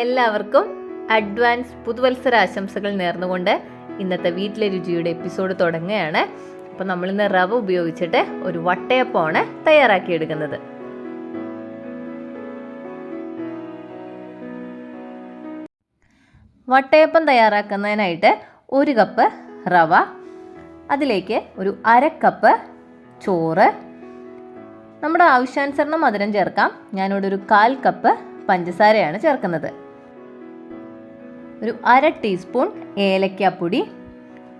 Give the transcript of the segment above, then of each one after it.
എല്ലാവർക്കും അഡ്വാൻസ് പുതുവത്സര ആശംസകൾ നേർന്നുകൊണ്ട് ഇന്നത്തെ വീട്ടിലെ രുചിയുടെ എപ്പിസോഡ് തുടങ്ങുകയാണ്. അപ്പോൾ നമ്മളിന്ന് റവ ഉപയോഗിച്ചിട്ട് ഒരു വട്ടയപ്പമാണ് തയ്യാറാക്കിയെടുക്കുന്നത്. വട്ടയപ്പം തയ്യാറാക്കുന്നതിനായിട്ട് ഒരു കപ്പ് റവ അതിലേക്ക് ഒരു അര കപ്പ് ചോറ് നമ്മുടെ ആവശ്യാനുസരണം മധുരം ചേർക്കാം. ഞാനിവിടെ ഒരു കാൽ കപ്പ് പഞ്ചസാരയാണ് ചേർക്കുന്നത്. ഒരു അര ടീസ്പൂൺ ഏലക്കാപ്പൊടി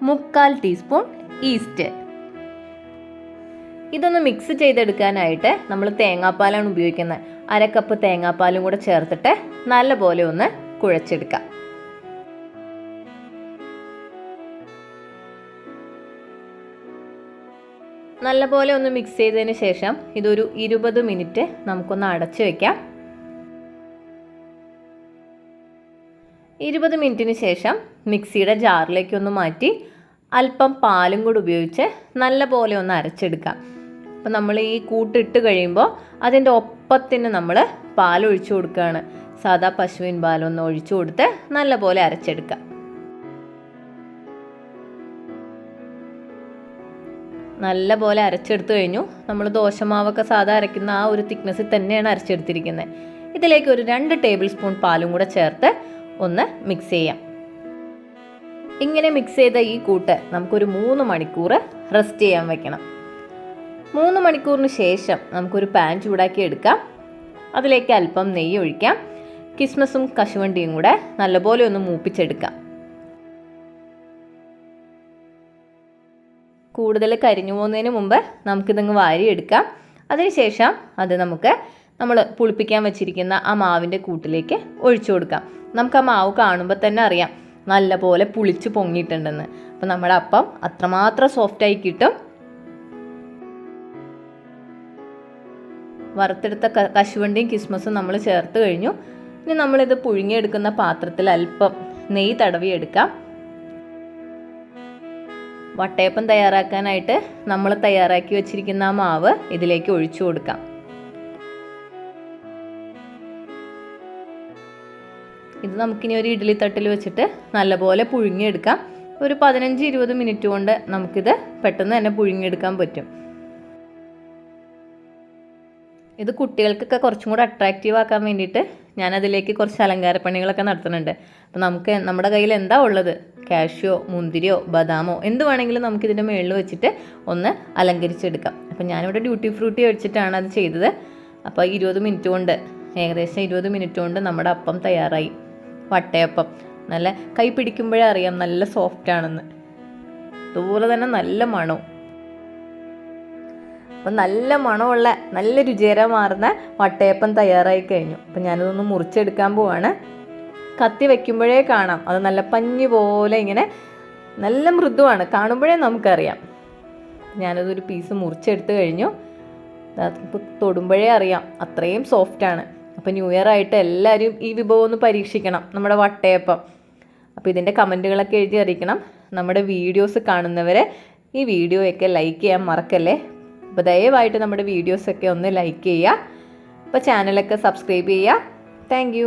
മുക്കാൽ ടീസ്പൂൺ ഈസ്റ്റ്. ഇതൊന്ന് മിക്സ് ചെയ്തെടുക്കാനായിട്ട് നമ്മൾ തേങ്ങാപ്പാലാണ് ഉപയോഗിക്കുന്നത്. അര കപ്പ് തേങ്ങാപ്പാലും കൂടെ ചേർത്തിട്ട് നല്ലപോലെ ഒന്ന് കുഴച്ചെടുക്കാം. നല്ലപോലെ ഒന്ന് മിക്സ് ചെയ്തതിന് ശേഷം ഇതൊരു ഇരുപത് മിനിറ്റ് നമുക്കൊന്ന് അടച്ചു വെക്കാം. ഇരുപത് മിനിറ്റിന് ശേഷം മിക്സിയുടെ ജാറിലേക്ക് ഒന്ന് മാറ്റി അല്പം പാലും കൂടി ഉപയോഗിച്ച് നല്ലപോലെ ഒന്ന് അരച്ചെടുക്കാം അപ്പം നമ്മൾ ഈ കൂട്ടിട്ട് കഴിയുമ്പോൾ അതിന്റെ ഒപ്പത്തിന് നമ്മൾ പാൽ ഒഴിച്ചു കൊടുക്കുകയാണ്. സാധാ പശുവിൻ പാലൊന്ന് ഒഴിച്ചു കൊടുത്ത് നല്ലപോലെ അരച്ചെടുക്കാം നല്ല പോലെ അരച്ചെടുത്ത് കഴിഞ്ഞു. നമ്മൾ ദോശമാവൊക്കെ സാധാ അരയ്ക്കുന്ന ആ ഒരു തിക്നെസ്സിൽ തന്നെയാണ് അരച്ചെടുത്തിരിക്കുന്നത്. ഇതിലേക്ക് ഒരു രണ്ട് ടേബിൾ സ്പൂൺ പാലും കൂടെ ചേർത്ത് ഒന്ന് മിക്സ് ചെയ്യാം. ഇങ്ങനെ മിക്സ് ചെയ്ത ഈ കൂട്ട് നമുക്കൊരു മൂന്ന് മണിക്കൂർ റെസ്റ്റ് ചെയ്യാൻ വെക്കണം. മൂന്ന് മണിക്കൂറിന് ശേഷം നമുക്കൊരു പാൻ ചൂടാക്കി എടുക്കാം. അതിലേക്ക് അല്പം നെയ്യ് ഒഴിക്കാം. കിസ്മസും കശുവണ്ടിയും കൂടെ നല്ലപോലെ ഒന്ന് മൂപ്പിച്ചെടുക്കാം. കൂടുതൽ കരിഞ്ഞു പോകുന്നതിന് മുമ്പ് നമുക്കിതങ്ങ് വാരിയെടുക്കാം. അതിനുശേഷം അത് നമുക്ക് നമ്മൾ പുളിപ്പിക്കാൻ വെച്ചിരിക്കുന്ന ആ മാവിന്റെ കൂട്ടിലേക്ക് ഒഴിച്ചു കൊടുക്കാം. നമുക്ക് ആ മാവ് കാണുമ്പോൾ തന്നെ അറിയാം നല്ലപോലെ പുളിച്ച് പൊങ്ങിയിട്ടുണ്ടെന്ന്. അപ്പം നമ്മുടെ അപ്പം അത്രമാത്രം സോഫ്റ്റായി കിട്ടും. വറുത്തെടുത്ത കശുവണ്ടിയും കിസ്മസും നമ്മൾ ചേർത്ത് കഴിഞ്ഞു. ഇനി നമ്മളിത് പുഴുങ്ങിയെടുക്കുന്ന പാത്രത്തിൽ അല്പം നെയ്യ് തടവിയെടുക്കാം വട്ടയപ്പം തയ്യാറാക്കാനായിട്ട് നമ്മൾ തയ്യാറാക്കി വെച്ചിരിക്കുന്ന ആ മാവ് ഇതിലേക്ക് ഒഴിച്ചു കൊടുക്കാം. ഇത് നമുക്കിനി ഒരു ഇഡ്ഡലി തട്ടിൽ വെച്ചിട്ട് നല്ലപോലെ പുഴുങ്ങിയെടുക്കാം. ഒരു പതിനഞ്ച് ഇരുപത് മിനിറ്റ് കൊണ്ട് നമുക്കിത് പെട്ടെന്ന് തന്നെ പുഴുങ്ങിയെടുക്കാൻ പറ്റും. ഇത് കുട്ടികൾക്കൊക്കെ കുറച്ചും കൂടെ അട്രാക്റ്റീവ് ആക്കാൻ വേണ്ടിയിട്ട് ഞാനതിലേക്ക് കുറച്ച് അലങ്കാര പണികളൊക്കെ നടത്തുന്നുണ്ട്. അപ്പോൾ നമുക്ക് നമ്മുടെ കയ്യിൽ എന്താ ഉള്ളത്? കാഷ്യോ മുന്തിരിയോ ബദാമോ എന്ത് വേണമെങ്കിലും നമുക്ക് ഇതിന്റെ മുകളിൽ വെച്ചിട്ട് ഒന്ന് അലങ്കരിച്ചെടുക്കാം. അപ്പോൾ ഞാനിവിടെ ഡ്യൂട്ടി ഫ്രൂട്ടി വെച്ചിട്ടാണ് അത് ചെയ്തത്. അപ്പോൾ ഇരുപത് മിനിറ്റ് കൊണ്ട് ഏകദേശം ഇരുപത് മിനിറ്റ് കൊണ്ട് നമ്മുടെ അപ്പം തയ്യാറായി. വട്ടയപ്പം. നല്ല കൈ പിടിക്കുമ്പോഴേ അറിയാം നല്ല സോഫ്റ്റ് ആണെന്ന്. അതുപോലെ തന്നെ നല്ല മണവും. അപ്പം നല്ല മണമുള്ള നല്ല രുചികരമാർന്ന വട്ടയപ്പം തയ്യാറായി കഴിഞ്ഞു. അപ്പം ഞാനതൊന്ന് മുറിച്ചെടുക്കാൻ പോവാണ്. കത്തി വെക്കുമ്പോഴേ കാണാം. അത് നല്ല പഞ്ഞി പോലെ ഇങ്ങനെ നല്ല മൃദുവാണ്. കാണുമ്പോഴേ നമുക്കറിയാം. ഞാനതൊരു പീസ് മുറിച്ചെടുത്ത് കഴിഞ്ഞു. തൊടുമ്പോഴേ അറിയാം. അത്രയും സോഫ്റ്റാണ് അപ്പോൾ ന്യൂ ഇയർ ആയിട്ട് എല്ലാവരും ഈ വിഭവം ഒന്ന് പരീക്ഷിക്കണം നമ്മുടെ വട്ടയപ്പം. അപ്പോൾ ഇതിന്റെ കമന്റുകളൊക്കെ എഴുതി അറിയിക്കണം. നമ്മുടെ വീഡിയോസ് കാണുന്നവരെ ഈ വീഡിയോയൊക്കെ ലൈക്ക് ചെയ്യാൻ മറക്കല്ലേ? അപ്പോൾ ദയവായിട്ട് നമ്മുടെ വീഡിയോസൊക്കെ ഒന്ന് ലൈക്ക് ചെയ്യുക. അപ്പോൾ ചാനലൊക്കെ സബ്സ്ക്രൈബ് ചെയ്യുക. താങ്ക്